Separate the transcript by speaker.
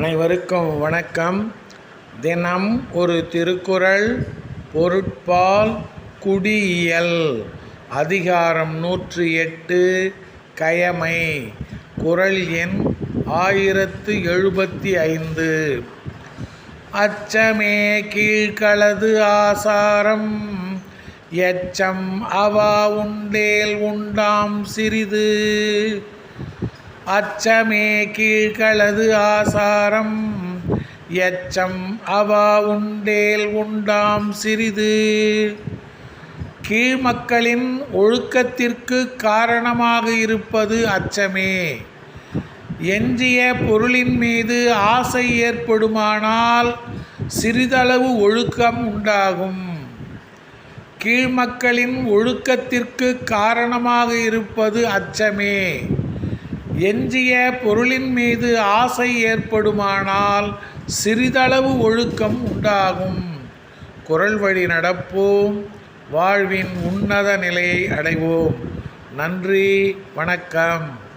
Speaker 1: அனைவருக்கும் வணக்கம். தினம் ஒரு திருக்குறள் பொருட்பால் குடியியல் அதிகாரம் நூற்றி எட்டு கயமை. குறள் எண் ஆயிரத்து எழுபத்தி ஐந்து. அச்சமே கீழ்களது ஆசாரம் எச்சம் அவா உண்டேல் உண்டாம் சிறிது. அச்சமே கீழ்களது ஆசாரம். எச்சம் அவா உண்டேல் உண்டாம் சிறிது. கீழ்மக்களின் ஒழுக்கத்திற்கு காரணமாக இருப்பது அச்சமே. எஞ்சிய பொருளின் மீது ஆசை ஏற்படுமானால் சிறிதளவு ஒழுக்கம் உண்டாகும். கீழ்மக்களின் ஒழுக்கத்திற்கு காரணமாக இருப்பது அச்சமே. எஞ்சிய பொருளின் மீது ஆசை ஏற்படுமானால் சிறிதளவு ஒழுக்கம் உண்டாகும். குரல் வழி நடப்போம். வாழ்வின் உன்னத நிலையை அடைவோம். நன்றி. வணக்கம்.